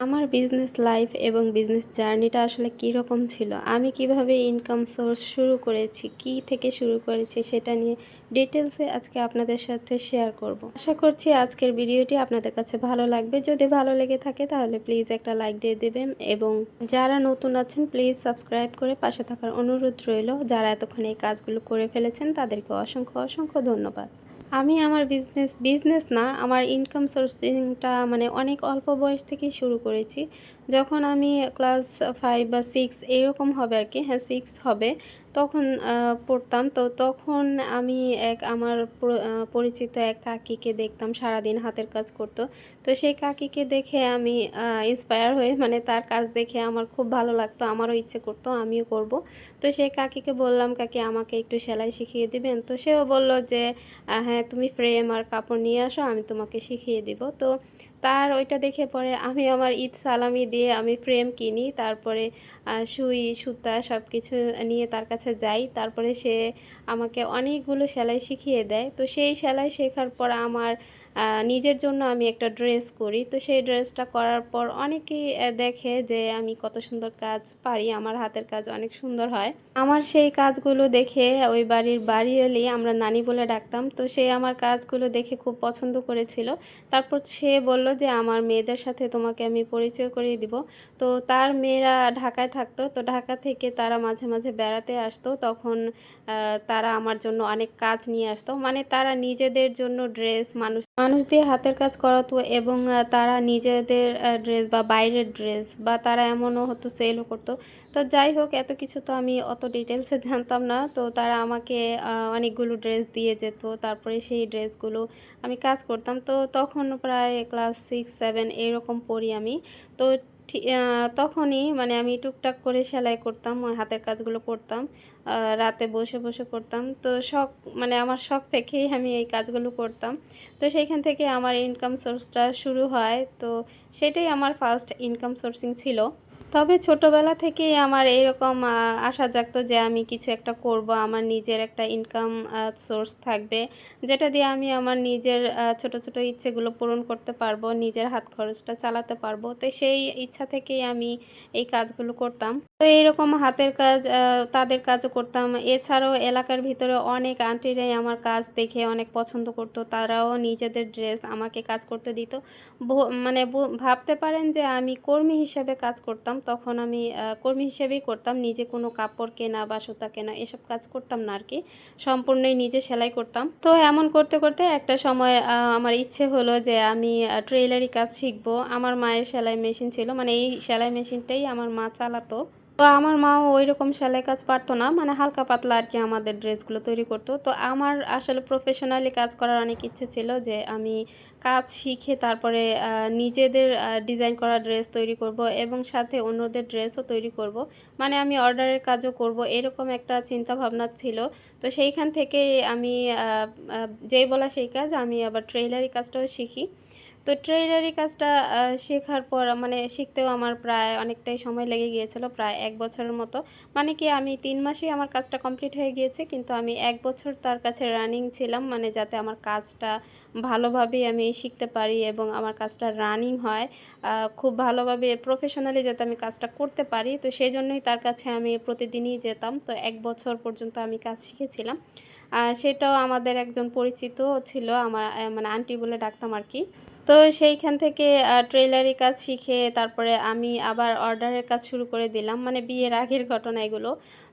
আমার business life এবং business জার্নিটা আসলে কীরকম ছিল? আমি কীভাবে ইনকাম সোর্স শুরু করেছি? কি থেকে শুরু করেছি? সেটা নিয়ে ডিটেলসে আজকে আপনাদের সাথে শেয়ার করব। আশা করছি আজকের ভিডিওটি আপনাদের কাছে ভালো লাগবে। যদি ভালো লেগে থাকে তাহলে প্লিজ একটা লাইক দিয়ে দেবেন এবং যারা নতুন আছেন প্লিজ সাবস্ক্রাইব করে পাশে থাকার অনুরোধ রইল। যারা এতক্ষণ এই কাজগুলো করে ফেলেছেন, তাদেরকে অসংখ্য অসংখ্য ধন্যবাদ। আমি আমার বিজনেস বিজনেস না, আমার ইনকাম সোর্সিংটা মানে অনেক অল্প বয়স থেকেই শুরু করেছি। যখন আমি ক্লাস ফাইভ বা সিক্স এরকম হবে আর কি হ্যাঁ সিক্স হবে তখন পড়তাম। তো তখন আমি এক, আমার পরিচিত এক কাকিকে দেখতাম, সারাদিন হাতের কাজ করতো। তো সেই কাকিকে দেখে আমি ইন্সপায়ার হয়ে মানে তার কাজ দেখে আমার খুব ভালো লাগতো, আমারও ইচ্ছে করতো, আমিও করব। তো সেই কাকিকে বললাম, কাকি, আমাকে একটু সেলাই শিখিয়ে দিবেন? তো সেও বলল যে হ্যাঁ তুমি ফ্রেম আর কাপড় নিয়ে আসো, আমি তোমাকে শিখিয়ে দিব। তো তার ওইটা দেখে পরে আমি আমার ঈদ সালামি দিয়ে আমি ফ্রেম কিনি, তারপরে সুই, সুতা সব কিছু নিয়ে তার কাছে যাই, তারপরে সে আমাকে অনেকগুলো সেলাই শিখিয়ে দেয়। তো সেই সেলাই শেখার পর আমার নিজের জন্য আমি একটা ড্রেস করি। তো সেই ড্রেসটা করার পর অনেকেই দেখে যে আমি কত সুন্দর কাজ পারি, আমার হাতের কাজ অনেক সুন্দর হয়। আমার সেই কাজগুলো দেখে ওই বাড়ির বাড়ি এলেই আমরা নানি বলে ডাকতাম। তো সে আমার কাজগুলো দেখে খুব পছন্দ করেছিল। তারপর সে বলল যে, আমার মেয়েদের সাথে তোমাকে আমি পরিচয় করিয়ে দিব। তো তার মেয়েরা ঢাকায় থাকতো। তো ঢাকা থেকে তারা মাঝে মাঝে বেড়াতে আসতো। তখন তারা আমার জন্য অনেক কাজ নিয়ে আসতো। মানে তারা নিজেদের জন্য ড্রেস, মানুষ মানুষ দিয়ে হাতের কাজ করাতো এবং তারা নিজেদের ড্রেস বা বাইরের ড্রেস বা তারা এমনও হতো সেলও করতো। তো যাই হোক, এত কিছু তো আমি অত ডিটেলসে জানতাম না। তো তারা আমাকে অনেকগুলো ড্রেস দিয়ে যেত। তারপরে সেই ড্রেসগুলো আমি কাজ করতাম। তো তখন প্রায় ক্লাস সিক্স সেভেন এরকম পড়ি আমি। তো তখনই মানে আমি টুকটাক করে সেলাই করতাম, ওই হাতের কাজগুলো করতাম রাতে বসে বসে করতাম। তো শখ মানে আমার শখ থেকেই আমি এই কাজগুলো করতাম। তো সেইখান থেকে আমার ইনকাম সোর্সটা শুরু হয়। তো সেটাই আমার ফার্স্ট ইনকাম সোর্সিং ছিল। তবে ছোটবেলা থেকেই আমার এরকম আশা জাগতো যে আমি কিছু একটা করব, আমার নিজের একটা ইনকাম সোর্স থাকবে, যেটা দিয়ে আমি আমার নিজের ছোট ছোট ইচ্ছেগুলো পূরণ করতে পারব, নিজের হাত খরচটা চালাতে পারব। তো সেই ইচ্ছা থেকেই আমি এই কাজগুলো করতাম। তো এইরকম হাতের কাজ তাদের কাজও করতাম। এছাড়াও এলাকার ভিতরে অনেক আন্টিরাই আমার কাজ দেখে অনেক পছন্দ করতো। তারাও নিজেদের ড্রেস আমাকে কাজ করতে দিত। মানে ভাবতে পারেন যে আমি কর্মী হিসেবে কাজ করতাম। তখন আমি কর্মী হিসেবেই করতাম। নিজে কোনো কাপড় কেনা বা সুতা কেনা এসব কাজ করতাম না আর কি সম্পূর্ণই নিজে সেলাই করতাম। তো এমন করতে করতে একটা সময় আমার ইচ্ছে হলো যে আমি ট্রেলারি কাজ শিখব। আমার মায়ের সেলাই মেশিন ছিল। মানে এই সেলাই মেশিনটাই আমার মা চালাতো। তো আমার মাও ওই রকম সেলাই কাজ পারতো না মানে হালকা পাতলা আর কি আমাদের ড্রেসগুলো তৈরি করতো। তো আমার আসলে প্রফেশনালি কাজ করার অনেক ইচ্ছে ছিল যে আমি কাজ শিখে তারপরে নিজেদের ডিজাইন করা ড্রেস তৈরি করব এবং সাথে অন্যদের ড্রেসও তৈরি করব। মানে আমি অর্ডারের কাজও করব, এরকম একটা চিন্তা ভাবনা ছিল। তো সেইখান থেকে আমি যেই বলা সেই কাজ, আমি আবার ট্রেলারি কাজটাও শিখি। তো ট্রেলারি কাজটা শেখার পর মানে শিখতেও আমার প্রায় অনেকটাই সময় লেগে গিয়েছিল, প্রায় এক বছরের মতো। মানে কি, আমি তিন মাসেই আমার কাজটা কমপ্লিট হয়ে গিয়েছে, কিন্তু আমি এক বছর তার কাছে রানিং ছিলাম মানে যাতে আমার কাজটা ভালোভাবে আমি শিখতে পারি এবং আমার কাজটা রানিং হয়। খুব ভালোভাবে প্রফেশনালি যাতে আমি কাজটা করতে পারি, তো সেই জন্যই তার কাছে আমি প্রতিদিনই যেতাম, তো এক বছর পর্যন্ত আমি কাজ শিখেছিলাম। সেটাও আমাদের একজন পরিচিত ছিল, আমার মানে আন্টি বলে ডাকতাম আর কি। তো সেইখান থেকে ট্রেলারি কাজ শিখে তারপরে আমি আবার অর্ডারের কাজ শুরু করে দিলাম। মানে বিয়ের আগের ঘটনা এগুলো।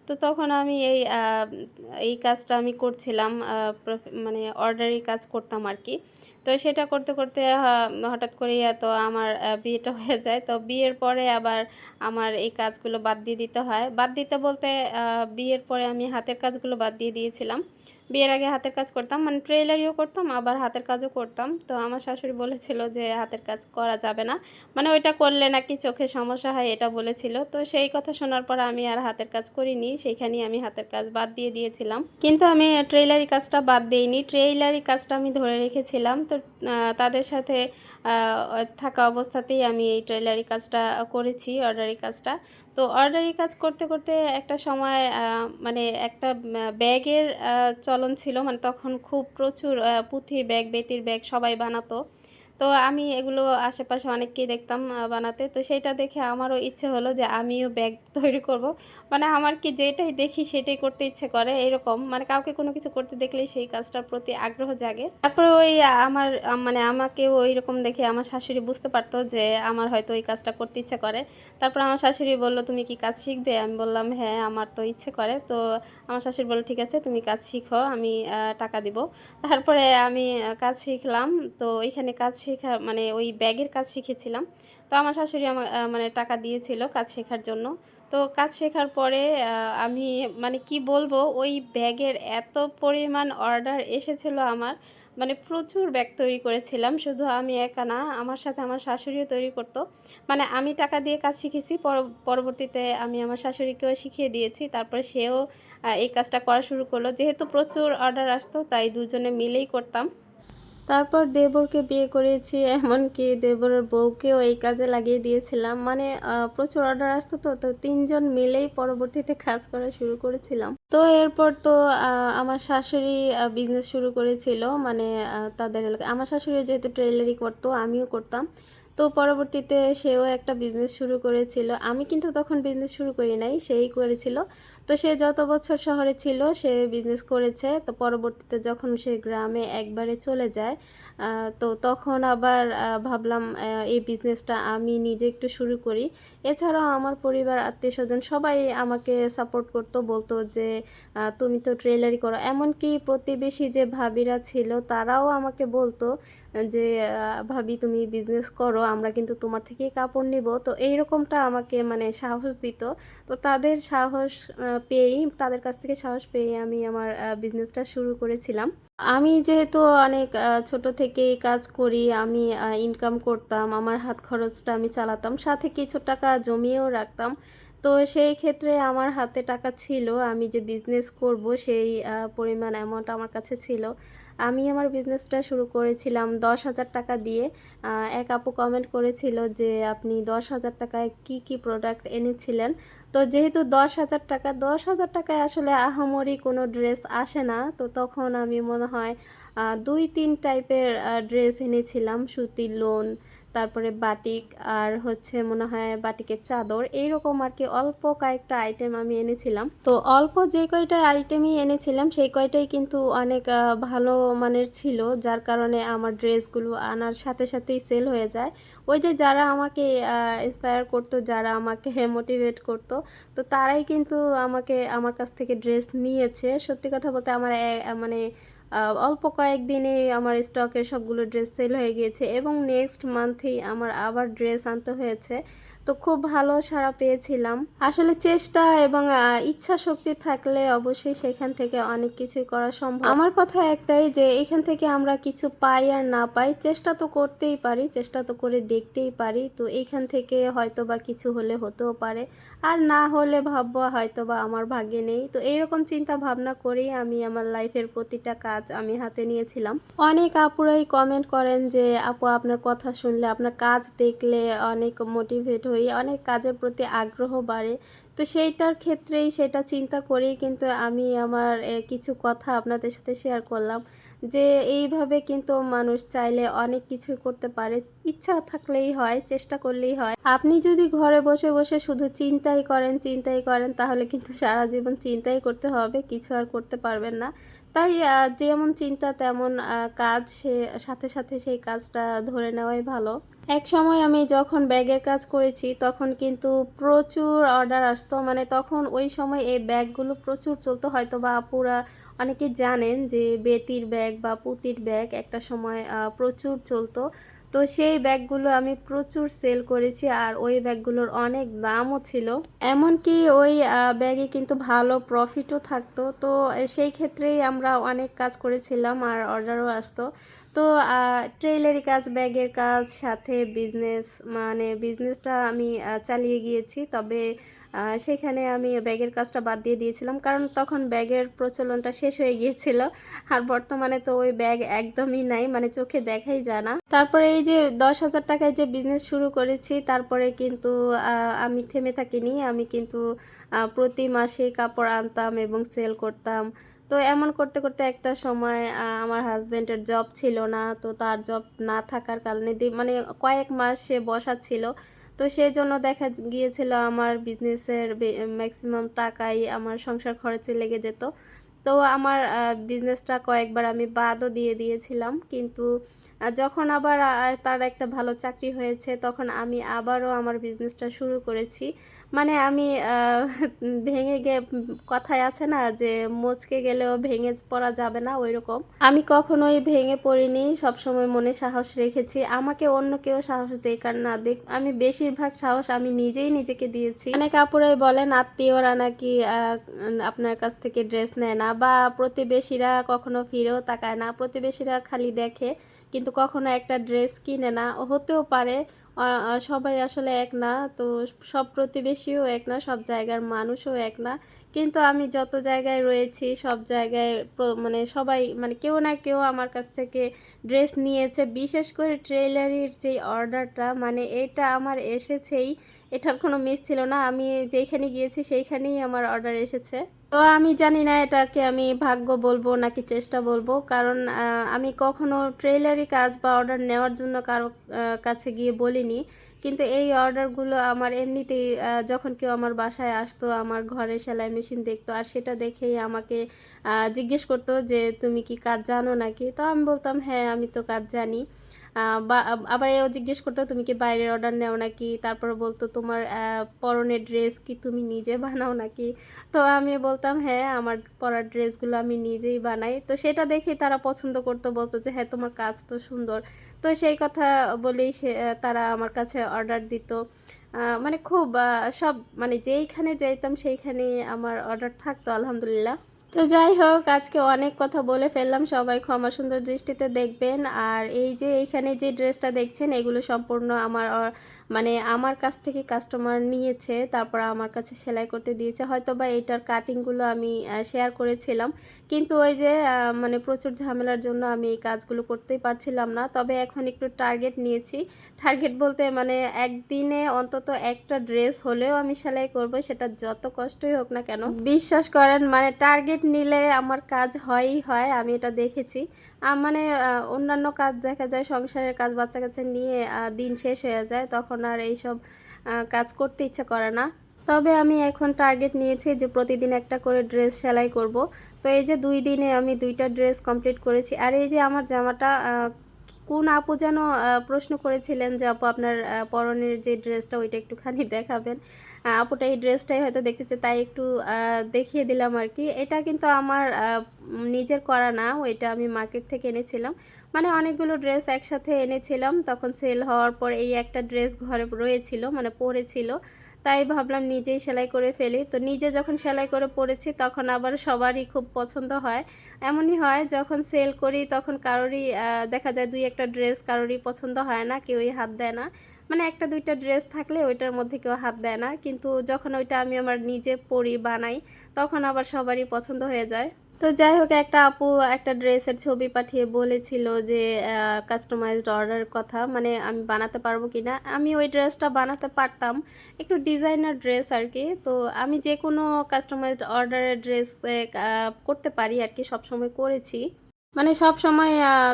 তো তখন আমি এই এই কাজটা আমি করছিলাম মানে অর্ডারের কাজ করতাম আর কি। তো সেটা করতে করতে হঠাৎ করে তো আমার বিয়েটা হয়ে যায়। তো বিয়ের পরে আবার আমার এই কাজগুলো বাদ দিয়ে দিতে হয়। বাদ দিতে বলতে বিয়ের পরে আমি হাতের কাজগুলো বাদ দিয়ে দিয়েছিলাম। বিয়ের আগে হাতের কাজ করতাম মানে ট্রেলারিও করতাম, আবার হাতের কাজও করতাম। তো আমার শাশুড়ি বলেছিল যে হাতের কাজ করা যাবে না। মানে ওইটা করলে নাকি চোখে সমস্যা হয়, এটা বলেছিল। তো সেই কথা শোনার পর আমি আর হাতের কাজ করিনি, সেইখানেই আমি হাতের কাজ বাদ দিয়ে দিয়েছিলাম। কিন্তু আমি ট্রেলারি কাজটা বাদ দিইনি। ট্রেলারি কাজটা আমি ধরে রেখেছিলাম। তো তাদের সাথে থাকা অবস্থাতেই আমি এই ট্রেলারি কাজটা করেছি, অর্ডারি কাজটা। তো অর্ডারি কাজ করতে করতে একটা সময় মানে একটা ব্যাগের চলন ছিল। মানে তখন খুব প্রচুর পুঁথির ব্যাগ, বেতির ব্যাগ সবাই বানাতো। তো আমি এগুলো আশেপাশে অনেককেই দেখতাম বানাতে। তো সেইটা দেখে আমারও ইচ্ছে হলো যে আমিও ব্যাগ তৈরি করব। মানে আমার কি যেটাই দেখি সেটাই করতে ইচ্ছে করে এরকম। মানে কাউকে কোনো কিছু করতে দেখলেই সেই কাজটার প্রতি আগ্রহ জাগে। তারপরে ওই আমার মানে আমাকেও ঐরকম দেখে আমার শাশুড়ি বুঝতে পারতো যে আমার হয়তো ওই কাজটা করতে ইচ্ছে করে। তারপর আমার শাশুড়ি বলল "তুমি কি কাজ শিখবে?" আমি বললাম, "হ্যাঁ, আমার তো ইচ্ছে করে।" তো আমার শাশুড়ি বলল "ঠিক আছে তুমি কাজ শিখো, আমি টাকা দিব।" তারপরে আমি কাজ শিখলাম। তো ওইখানে কাজ শেখা মানে ওই ব্যাগের কাজ শিখেছিলাম। তো আমার শাশুড়ি আমা আ মানে টাকা দিয়েছিল কাজ শেখার জন্য। তো কাজ শেখার পরে আমি মানে কি বলব ওই ব্যাগের এত পরিমাণ অর্ডার এসেছিল আমার। মানে প্রচুর ব্যাগ তৈরি করেছিলাম। শুধু আমি একা না, আমার সাথে আমার শাশুড়িও তৈরি করত। মানে আমি টাকা দিয়ে কাজ শিখেছি। পর পরবর্তীতে আমি আমার শাশুড়িকেও শিখিয়ে দিয়েছি। তারপরে সেও এই কাজটা করা শুরু করল। যেহেতু প্রচুর অর্ডার আসতো তাই দুজনে মিলেই করতাম। তারপর দেবরকে বিয়ে করেছি এমনকি দেবরের বউকেও এই কাজে লাগিয়ে দিয়েছিলাম। মানে প্রচুর অর্ডার আসতো তো, তো তিনজন মিলেই পরবর্তীতে কাজ করা শুরু করেছিলাম। তো এরপর তো আমার শাশুড়ি বিজনেস শুরু করেছিল। মানে তাদের এলাকায় আমার শাশুড়ি যেহেতু টেইলারি করতো আমিও করতাম। তো পরবর্তীতে সেও একটা বিজনেস শুরু করেছিল। আমি কিন্তু তখন বিজনেস শুরু করি নাই, সেই করেছিল। তো সে যত বছর শহরে ছিল সে বিজনেস করেছে। তো পরবর্তীতে যখন সে গ্রামে একবারে চলে যায়, তো তখন আবার ভাবলাম এই বিজনেসটা আমি নিজে একটু শুরু করি। এছাড়াও আমার পরিবার, আত্মীয় স্বজন সবাই আমাকে সাপোর্ট করত। বলতো যে, "তুমি তো টেইলারি করো।" এমনকি প্রতিবেশী যে ভাবিরা ছিল তারাও আমাকে বলত যে, "ভাবি তুমি বিজনেস করো। আমরা কিন্তু তোমার থেকেই কাপড় নিবো।" তো এইরকমটা আমাকে মানে সাহস দিত। তো তাদের সাহস পেয়েই তাদের কাছ থেকে সাহস পেয়ে আমি আমার বিজনেসটা শুরু করেছিলাম। আমি যেহেতু অনেক ছোট থেকেই কাজ করি, আমি ইনকাম করতাম। আমার হাত খরচটা আমি চালাতাম। সাথে কিছু টাকা জমিয়েও রাখতাম। তো সেই ক্ষেত্রে আমার হাতে টাকা ছিল। আমি যে বিজনেস করব সেই পরিমাণ অ্যামাউন্ট আমার কাছে ছিল। আমি আমার বিজনেসটা শুরু করেছিলাম ৳১০,০০০ দিয়ে। এক আপু কমেন্ট করেছিল যে, "আপনি ৳১০,০০০ কি, কি প্রোডাক্ট এনেছিলেন?" তো যেহেতু দশ হাজার টাকা দশ হাজার টাকায় আসলে আহামরি কোনো ড্রেস আসে না। তো তখন আমি মনে হয় দুই ২-৩ টাইপের ড্রেস এনেছিলাম। সুতির লোন, তারপরে বাটিক আর হচ্ছে মনে হয় বাটিকের চাদর। এইরকম আর কি অল্প কয়েকটা আইটেম আমি এনেছিলাম। তো অল্প যে কয়টা আইটেমই এনেছিলাম সেই কয়টাই কিন্তু অনেক ভালো মানের ছিল। যার কারণে আমার ড্রেসগুলো আনার সাথে সাথেই সেল হয়ে যায়। ওই যে যারা আমাকে ইন্সপায়ার করতো যারা আমাকে মোটিভেট করত, তো তারাই কিন্তু আমাকে আমার কাছ থেকে ড্রেস নিয়েছে। সত্যি কথা বলতে আমার মানে অল্প কয়েকদিনেই আমার স্টকের সবগুলো ড্রেস সেল হয়ে গিয়েছে এবং নেক্সট মান্থেই আমার আবার ড্রেস আনতে হয়েছে। তো খুব ভালো সাড়া পেয়েছিলাম। আসলে চেষ্টা এবং আ ইচ্ছাশক্তি থাকলে অবশ্যই সেখান থেকে অনেক কিছুই করা সম্ভব। আমার কথা একটাই যে এখান থেকে আমরা কিছু পাই আর না পাই, চেষ্টা তো করতেই পারি, চেষ্টা তো করে দেখতেই পারি। তো এইখান থেকে হয়তো বা কিছু হলে হতেও পারে। আর না হলে ভাববো হয়তোবা আমার ভাগ্যে নেই। তো এইরকম চিন্তা ভাবনা করেই আমি আমার লাইফের প্রতিটা কাজ আমি হাতে নিয়েছিলাম। অনেক আপুরাই কমেন্ট করেন যে, "আপু আপনার কথা শুনলে, আপনার কাজ দেখলে অনেক মোটিভেট হই, অনেক কাজের প্রতি আগ্রহ বাড়ে।" তো সেইটার ক্ষেত্রেই সেটা চিন্তা করেই কিন্তু আমি আমার কিছু কথা আপনাদের সাথে শেয়ার করলাম। যে এইভাবে কিন্তু মানুষ চাইলে অনেক কিছুই করতে পারে। ইচ্ছা থাকলেই হয়, চেষ্টা করলেই হয়। আপনি যদি ঘরে বসে, বসে শুধু চিন্তাই করেন, চিন্তাই করেন তাহলে কিন্তু সারা জীবন চিন্তাই করতে হবে, কিছু আর করতে পারবেন না। তাই যেমন চিন্তা তেমন কাজ সে সাথে, সাথে সেই কাজটা ধরে নেওয়াই ভালো। একসময় আমি যখন ব্যাগের কাজ করেছি, তখন কিন্তু প্রচুর অর্ডার আসতো। মানে তখন ওই সময় এই ব্যাগগুলো প্রচুর চলতো। হয়তো বা আপুরা অনেকে জানেন যে বেতির ব্যাগ বা পুতির ব্যাগ একটা সময় প্রচুর চলতো। তো সেই ব্যাগগুলো আমি প্রচুর সেল করেছি আর ওই ব্যাগগুলোর অনেক দামও ছিল। এমনকি ওই ব্যাগে কিন্তু ভালো প্রফিটও থাকতো। তো সেই ক্ষেত্রেই আমরা অনেক কাজ করেছিলাম আর অর্ডারও আসতো। তো আ টেইলারি কাজ, ব্যাগের কাজ সাথে বিজনেস মানে বিজনেসটা আমি চালিয়ে গিয়েছি। তবে সেখানে আমি ব্যাগের কাজটা বাদ দিয়ে দিয়েছিলাম। কারণ তখন ব্যাগের প্রচলনটা শেষ হয়ে গিয়েছিল। আর বর্তমানে তো ওই ব্যাগ একদমই নাই। মানে চোখে দেখাই যায় না। তারপরে এই যে দশ হাজার টাকায় যে বিজনেস শুরু করেছি, তারপরে কিন্তু আমি থেমে থাকিনি। আমি কিন্তু প্রতি মাসেই কাপড় আনতাম এবং সেল করতাম। তো এমন করতে করতে একটা সময় আমার হাজব্যান্ডের জব ছিল না তো তার জব না থাকার কারণে মানে কয়েক মাস সে বসা ছিল তো সেই জন্য দেখা গিয়েছিল আমার বিজনেসের ম্যাক্সিমাম টাকাই আমার সংসার খরচে লেগে যেত। তো আমার বিজনেসটা কয়েকবার আমি বাদও দিয়ে দিয়েছিলাম। কিন্তু যখন আবার তার একটা ভালো চাকরি হয়েছে, তখন আমি আবারও আমার বিজনেসটা শুরু করেছি। মানে আমি ভেঙে গে কথায় আছে না যে, "মচকে গেলেও ভেঙে পড়া যাবে না" ঐরকম। আমি কখনোই ভেঙে পড়িনি, সবসময় মনে সাহস রেখেছি। আমাকে অন্য কেউ সাহস দেক আর না দেখ আমি বেশিরভাগ সাহস আমি নিজেই নিজেকে দিয়েছি। অনেক আপুরাই বলেন আত্মীয়রা নাকি আপনার কাছ থেকে ড্রেস নেয় না বা প্রতিবেশীরা কখনো ফিরেও তাকায় না। প্রতিবেশীরা খালি দেখে কিন্তু কখনো একটা ড্রেস কিনে না। হতেও পারে সবাই আসলে এক না। তো সব প্রতিবেশীও এক না, সব জায়গার মানুষও এক না। কিন্তু আমি যত জায়গায় রয়েছি সব জায়গায় মানে সবাই মানে কেউ না কেউ আমার কাছ থেকে ড্রেস নিয়েছে। বিশেষ করে ট্রেলারির যে অর্ডারটা মানে এটা আমার এসেছেই। এটার কোনো মিস ছিল না। আমি যেইখানে গিয়েছি সেইখানেই আমার অর্ডার এসেছে। তো আমি জানি না এটাকে আমি ভাগ্য বলব নাকি চেষ্টা বলব। কারণ আমি কখনো ট্রেইলারি কাজ বা অর্ডার নেওয়ার জন্য কারও কাছে গিয়ে বলিনি। কিন্তু এই অর্ডারগুলো আমার এমনিতেই যখন কেউ আমার বাসায় আসতো, আমার ঘরে সেলাই মেশিন দেখতো আর সেটা দেখেই আমাকে জিজ্ঞেস করতো যে, "তুমি কি কাজ জানো নাকি?" তো আমি বলতাম, "হ্যাঁ, আমি তো কাজ জানি।" বা আবার এও জিজ্ঞেস করতো, "তুমি কি বাইরের অর্ডার নেও নাকি?" তারপর বলতো, "তোমার পরনের ড্রেস কি তুমি নিজে বানাও নাকি?" তো আমি বলতাম, "হ্যাঁ, আমার পরার ড্রেসগুলো আমি নিজেই বানাই।" তো সেটা দেখেই তারা পছন্দ করতো, বলতো যে, "হ্যাঁ, তোমার কাজ তো সুন্দর।" তো সেই কথা বলেই সে তারা আমার কাছে অর্ডার দিত। মানে খুব সব মানে যেইখানে যাইতাম সেইখানে আমার অর্ডার থাকতো আলহামদুলিল্লাহ। তো যাই হোক, আজকে অনেক কথা বলে ফেললাম। সবাই ক্ষমা সুন্দর দৃষ্টিতে দেখবেন। আর এই যে এইখানে যে ড্রেসটা দেখছেন, এগুলো সম্পূর্ণ আমার মানে আমার কাছ থেকে কাস্টমার নিয়েছে। তারপর আমার কাছে সেলাই করতে দিয়েছে। হয়তো বা এটার কাটিংগুলো আমি শেয়ার করেছিলাম। কিন্তু ওই যে মানে প্রচুর ঝামেলার জন্য আমি এই কাজগুলো করতেই পারছিলাম না। তবে এখন একটু টার্গেট নিয়েছি। টার্গেট বলতে মানে একদিনে অন্তত একটা ড্রেস হলেও আমি সেলাই করব। সেটা যত কষ্টই হোক না কেন। বিশ্বাস করেন মানে টার্গেট নিলে আমার কাজ হয়ই হয়। আমি এটা দেখেছি। মানে অন্যান্য কাজ দেখা যায় সংসারের কাজ বাচ্চা কাছে নিয়ে দিন শেষ হয়ে যায়। তখন আর এইসব কাজ করতে ইচ্ছে করে না। তবে আমি এখন টার্গেট নিয়েছি যে প্রতিদিন একটা করে ড্রেস সেলাই করব। তো এই যে দুই দিনে আমি দুইটা ড্রেস কমপ্লিট করেছি। আর এই যে আমার জামাটা কোন আপু যেন প্রশ্ন করেছিলেন যে, "আপু আপনার পরনের যে ড্রেসটা ওইটা একটুখানি দেখাবেন।" আপুটা এই ড্রেসটাই হয়তো দেখতেছে তাই একটু দেখিয়ে দিলাম আর কি এটা কিন্তু আমার নিজের করা না, ওইটা আমি মার্কেট থেকে এনেছিলাম। মানে অনেকগুলো ড্রেস একসাথে এনেছিলাম। তখন সেল হওয়ার পর এই একটা ড্রেস ঘরে রয়েছিল মানে পড়েছিল। তাই ভাবলাম নিজেই সেলাই করে ফেলি। তো নিজে যখন সেলাই করে পড়েছি তখন আবার সবারই খুব পছন্দ হয়। এমনই হয় যখন সেল করি তখন কারোরই দেখা যায় দুই একটা ড্রেস কারোরই পছন্দ হয় না, কেউই হাত দেয় না। মানে একটা দুইটা ড্রেস থাকলে ওইটার মধ্যে কেউ হাত দেয় না। কিন্তু যখন ওইটা আমি আমার নিজে পড়ি, বানাই তখন আবার সবারই পছন্দ হয়ে যায়। তো যাই হোক, একটা আপু একটা ড্রেসের ছবি পাঠিয়ে বলেছিল যে কাস্টমাইজড অর্ডার কথা মানে আমি বানাতে পারব কি না আমি ওই ড্রেসটা বানাতে পারতাম। একটু ডিজাইনার ড্রেস আর কি তো আমি যে কোনো কাস্টমাইজড অর্ডারের ড্রেস করতে পারি পারি সব সবসময় করেছি। মানে সব সময়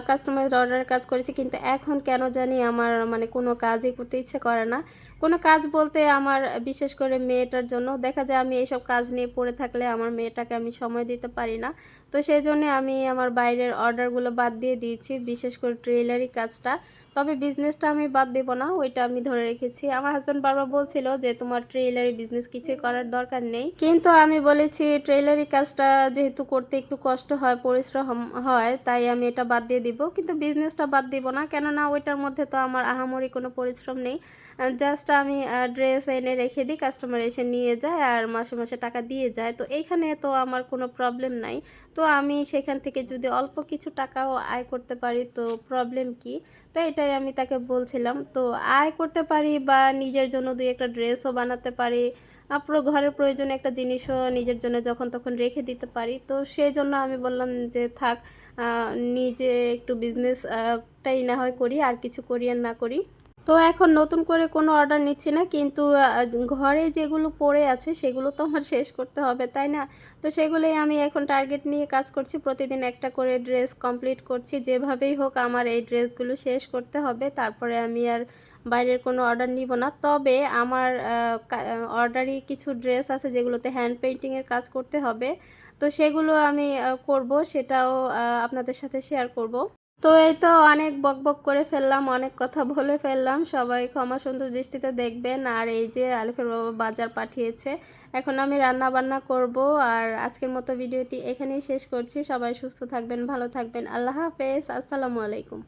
কাস্টমাইজড অর্ডারের কাজ করেছি। কিন্তু এখন কেন জানি আমার মানে কোনো কাজই করতে ইচ্ছে করে না। কোনো কাজ বলতে আমার, বিশেষ করে মেয়েটার জন্য, দেখা যায় আমি এইসব কাজ নিয়ে পড়ে থাকলে আমার মেয়েটাকে আমি সময় দিতে পারি না। তো সেই জন্য আমি আমার বাইরের অর্ডারগুলো বাদ দিয়ে দিয়েছি। বিশেষ করে ট্রেলারি কাজটা। তবে বিজনেসটা আমি বাদ দেব না। ওইটা আমি ধরে রেখেছি। আমার হাজব্যান্ড বারবার বলছিল যে, "তোমার ট্রেইলারি বিজনেস কিছুই করার দরকার নেই।" কিন্তু আমি বলেছি ট্রেইলারি কাজটা যেহেতু করতে একটু কষ্ট হয়, পরিশ্রম হয়, তাই আমি এটা বাদ দিয়ে দিব। কিন্তু বিজনেসটা বাদ দিব না। কেননা ওইটার মধ্যে তো আমার আহামরি কোনো পরিশ্রম নেই। জাস্ট আমি ড্রেস এনে রেখে দিই, কাস্টমার এসে নিয়ে যায় আর মাসে, মাসে টাকা দিয়ে যায়। তো এইখানে তো আমার কোনো প্রবলেম নাই। তো আমি সেখান থেকে যদি অল্প কিছু টাকাও আয় করতে পারি তো প্রবলেম কি? তো এটাই আমি তাকে বলছিলাম। তো আয় করতে পারি বা নিজের জন্য দুই একটা ড্রেসও বানাতে পারি। আ পুরো ঘরের প্রয়োজনে একটা জিনিসও নিজের জন্য যখন তখন রেখে দিতে পারি। তো সেই জন্য আমি বললাম যে, "থাক নিজে একটু বিজনেস আ টাই না হয় করি, আর কিছু করি আর না করি।" তো এখন নতুন করে কোনো অর্ডার নিচ্ছি না, কিন্তু ঘরে যেগুলো পড়ে আছে সেগুলো তো আমার শেষ করতে হবে, তাই না? তো সেগুলোই আমি এখন টার্গেট নিয়ে কাজ করছি, প্রতিদিন একটা করে ড্রেস কমপ্লিট করছি, যেভাবেই হোক আমার এই ড্রেসগুলো শেষ করতে হবে, তারপরে আমি আর বাইরের কোনো অর্ডার নিব না। তবে আমার অর্ডারই কিছু ড্রেস আছে যেগুলোতে হ্যান্ড পেন্টিংয়ের কাজ করতে হবে, তো সেগুলো আমি করব, সেটাও আপনাদের সাথে শেয়ার করব। তো এই তো অনেক বক বক করে ফেললাম, অনেক কথা বলে ফেললাম। সবাই ক্ষমা সুন্দর দৃষ্টিতে দেখবেন। আর এই যে আলিফের বাবা বাজার পাঠিয়েছে, এখন আমি রান্না বান্না করব। আর আজকের মতো ভিডিওটি এখানেই শেষ করছি। সবাই সুস্থ থাকবেন, ভালো থাকবেন। আল্লাহ হাফেজ। আসসালামু আলাইকুম।